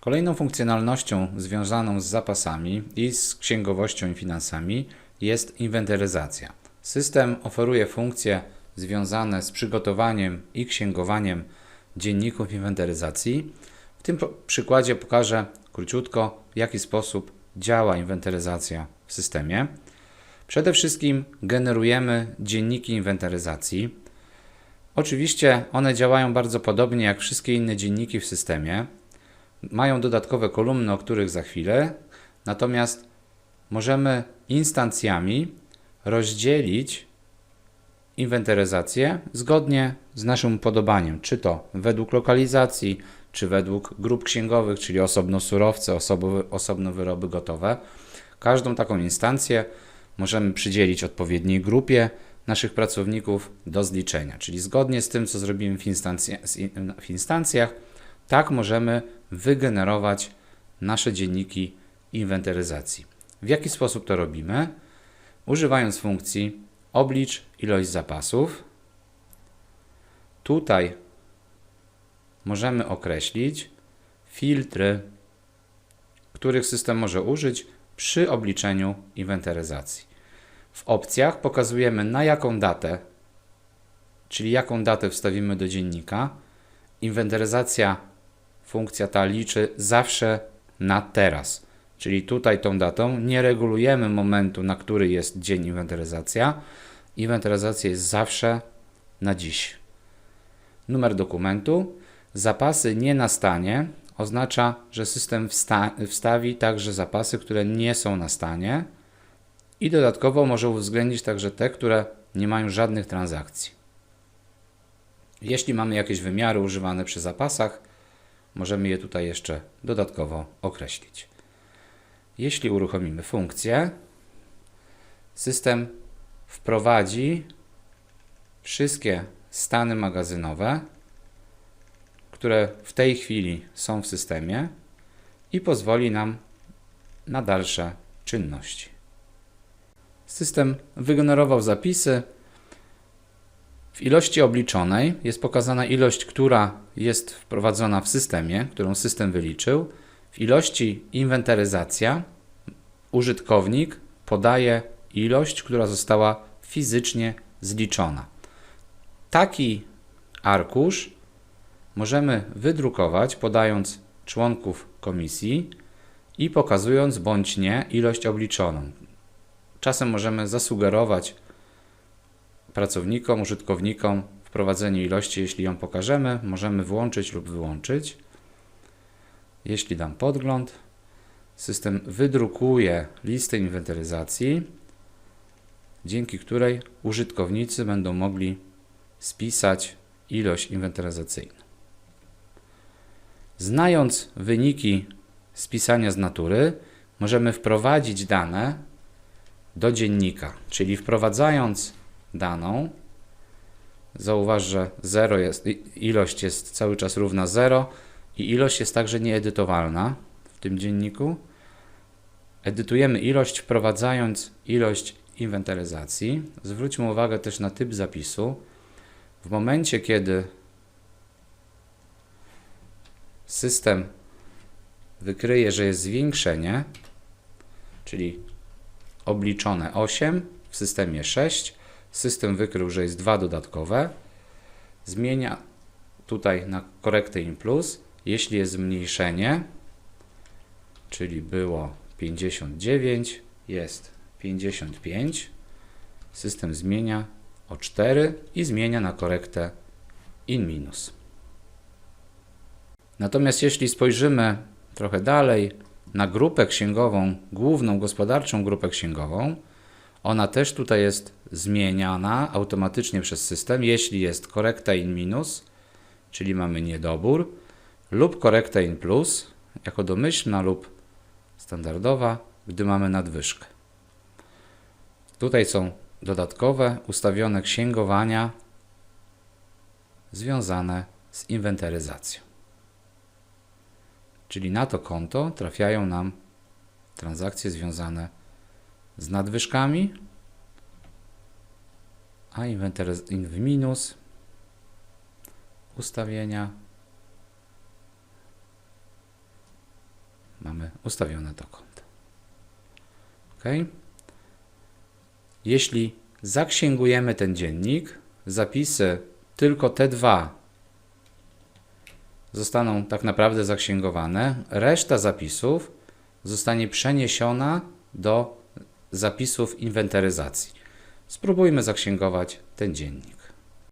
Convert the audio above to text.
Kolejną funkcjonalnością związaną z zapasami i z księgowością i finansami jest inwentaryzacja. System oferuje funkcje związane z przygotowaniem i księgowaniem dzienników inwentaryzacji. W tym przykładzie pokażę króciutko, w jaki sposób działa inwentaryzacja w systemie. Przede wszystkim generujemy dzienniki inwentaryzacji. Oczywiście one działają bardzo podobnie jak wszystkie inne dzienniki w systemie. Mają dodatkowe kolumny, o których za chwilę, natomiast możemy instancjami rozdzielić inwentaryzację zgodnie z naszym upodobaniem, czy to według lokalizacji, czy według grup księgowych, czyli osobno surowce, osobno wyroby gotowe. Każdą taką instancję możemy przydzielić odpowiedniej grupie naszych pracowników do zliczenia, czyli zgodnie z tym, co zrobimy w, w instancjach, tak możemy wygenerować nasze dzienniki inwentaryzacji. W jaki sposób to robimy? Używając funkcji oblicz ilość zapasów. Tutaj możemy określić filtry, których system może użyć przy obliczeniu inwentaryzacji. W opcjach pokazujemy na jaką datę, czyli jaką datę wstawimy do dziennika. Inwentaryzacja, funkcja ta liczy zawsze na teraz. Czyli tutaj tą datą nie regulujemy momentu, na który jest dzień inwentaryzacja. Inwentaryzacja jest zawsze na dziś. Numer dokumentu. Zapasy nie na stanie oznacza, że system wsta- wstawi także zapasy, które nie są na stanie i dodatkowo może uwzględnić także te, które nie mają żadnych transakcji. Jeśli mamy jakieś wymiary używane przy zapasach, możemy je tutaj jeszcze dodatkowo określić. Jeśli uruchomimy funkcję, system wprowadzi wszystkie stany magazynowe, które w tej chwili są w systemie i pozwoli nam na dalsze czynności. System wygenerował zapisy. W ilości obliczonej jest pokazana ilość, która jest wprowadzona w systemie, którą system wyliczył. W ilości inwentaryzacja użytkownik podaje ilość, która została fizycznie zliczona. Taki arkusz możemy wydrukować, podając członków komisji i pokazując bądź nie ilość obliczoną. Czasem możemy zasugerować pracownikom, użytkownikom wprowadzenie ilości, jeśli ją pokażemy, możemy włączyć lub wyłączyć. Jeśli dam podgląd, system wydrukuje listę inwentaryzacji, dzięki której użytkownicy będą mogli spisać ilość inwentaryzacyjną. Znając wyniki spisania z natury, możemy wprowadzić dane do dziennika, czyli wprowadzając daną, zauważ, że 0 jest, ilość jest cały czas równa 0 i ilość jest także nieedytowalna w tym dzienniku. Edytujemy ilość, wprowadzając ilość inwentaryzacji. Zwróćmy uwagę też na typ zapisu. W momencie, kiedy system wykryje, że jest zwiększenie, czyli obliczone 8, w systemie 6, system wykrył, że jest 2 dodatkowe, zmienia tutaj na korektę in plus, jeśli jest zmniejszenie, czyli było 59, jest 55, system zmienia o 4 i zmienia na korektę in minus. Natomiast jeśli spojrzymy trochę dalej na grupę księgową, główną gospodarczą grupę księgową, ona też tutaj jest zmieniana automatycznie przez system, jeśli jest korekta in minus, czyli mamy niedobór, lub korekta in plus, jako domyślna lub standardowa, gdy mamy nadwyżkę. Tutaj są dodatkowe ustawione księgowania związane z inwentaryzacją. Czyli na to konto trafiają nam transakcje związane z nadwyżkami, a inwentaryz- in w minus ustawienia ustawione do konta. OK. Jeśli zaksięgujemy ten dziennik, zapisy tylko te dwa zostaną tak naprawdę zaksięgowane, reszta zapisów zostanie przeniesiona do zapisów inwentaryzacji. Spróbujmy zaksięgować ten dziennik.